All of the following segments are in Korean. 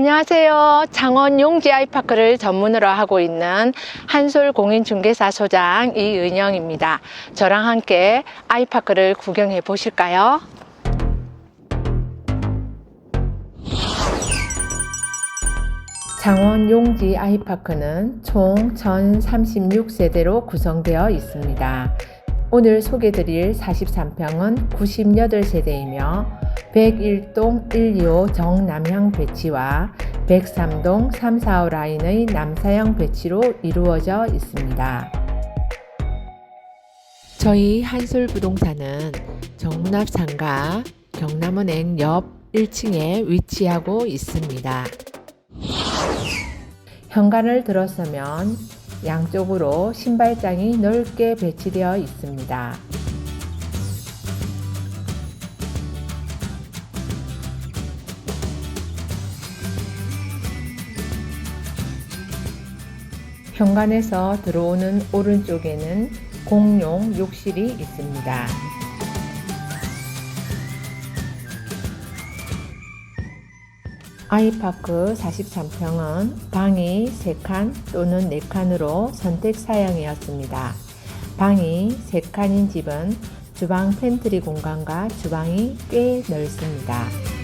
안녕하세요. 창원 용지 아이파크를 전문으로 하고 있는 한솔 공인중개사 소장 이은영입니다. 저랑 함께 아이파크를 구경해 보실까요? 창원 용지 아이파크는 총 1036세대로 구성되어 있습니다. 오늘 소개드릴 43평은 98세대이며 101동 125 정남향 배치와 103동 345 라인의 남사형 배치로 이루어져 있습니다. 저희 한솔부동산은 정문 앞 상가 경남은행 옆 1층에 위치하고 있습니다. 현관을 들어서면 양쪽으로 신발장이 넓게 배치되어 있습니다. 현관에서 들어오는 오른쪽에는 공용 욕실이 있습니다. 아이파크 43평은 방이 3칸 또는 4칸으로 선택 사양이었습니다. 방이 3칸인 집은 주방 팬트리 공간과 주방이 꽤 넓습니다.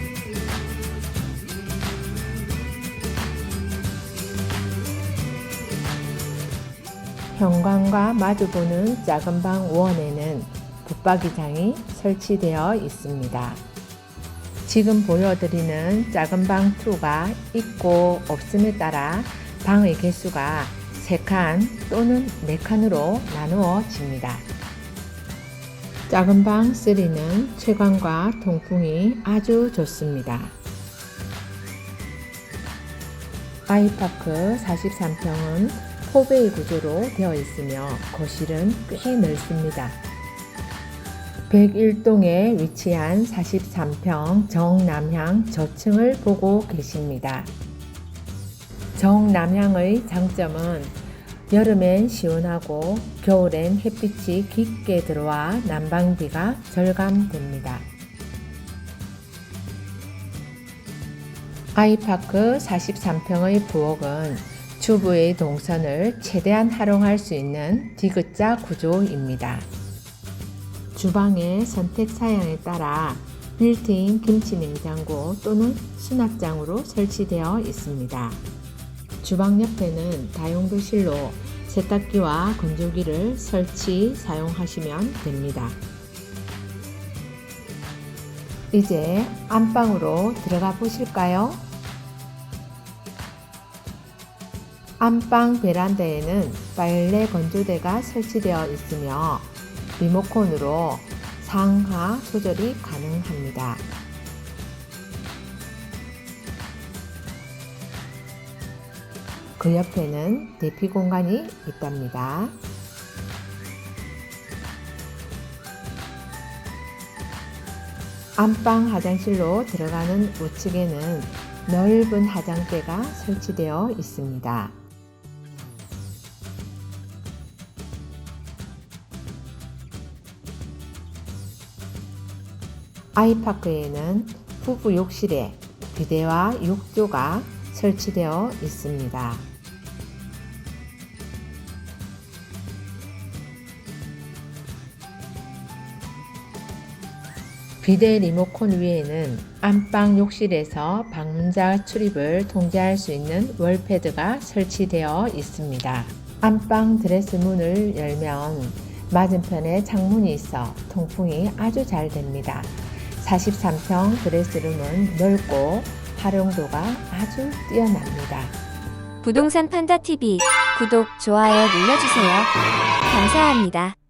현관과 마주보는 작은 방 원에는 붙박이장이 설치되어 있습니다. 지금 보여드리는 작은 방 2가 있고 없음에 따라 방의 개수가 3칸 또는 4칸으로 나누어집니다. 작은 방 3는 채광과 통풍이 아주 좋습니다. 아이파크 43평은 포베이 구조로 되어 있으며 거실은 꽤 넓습니다. 101동에 위치한 43평 정남향 저층을 보고 계십니다. 정남향의 장점은 여름엔 시원하고 겨울엔 햇빛이 깊게 들어와 난방비가 절감됩니다. 아이파크 43평의 부엌은 주부의 동선을 최대한 활용할 수 있는 디귿자 구조입니다. 주방의 선택 사양에 따라 빌트인 김치 냉장고 또는 수납장으로 설치되어 있습니다. 주방 옆에는 다용도실로 세탁기와 건조기를 설치 사용하시면 됩니다. 이제 안방으로 들어가 보실까요? 안방 베란다에는 빨래 건조대가 설치되어 있으며 리모컨으로 상하 조절이 가능합니다. 그 옆에는 대피 공간이 있답니다. 안방 화장실로 들어가는 우측에는 넓은 화장대가 설치되어 있습니다. 아이파크에는 부부 욕실에 비데와 욕조가 설치되어 있습니다. 비데 리모컨 위에는 안방 욕실에서 방문자 출입을 통제할 수 있는 월패드가 설치되어 있습니다. 안방 드레스 문을 열면 맞은편에 창문이 있어 통풍이 아주 잘 됩니다. 43평 드레스룸은 넓고 활용도가 아주 뛰어납니다. 부동산 판다 TV 구독, 좋아요 눌러주세요. 감사합니다.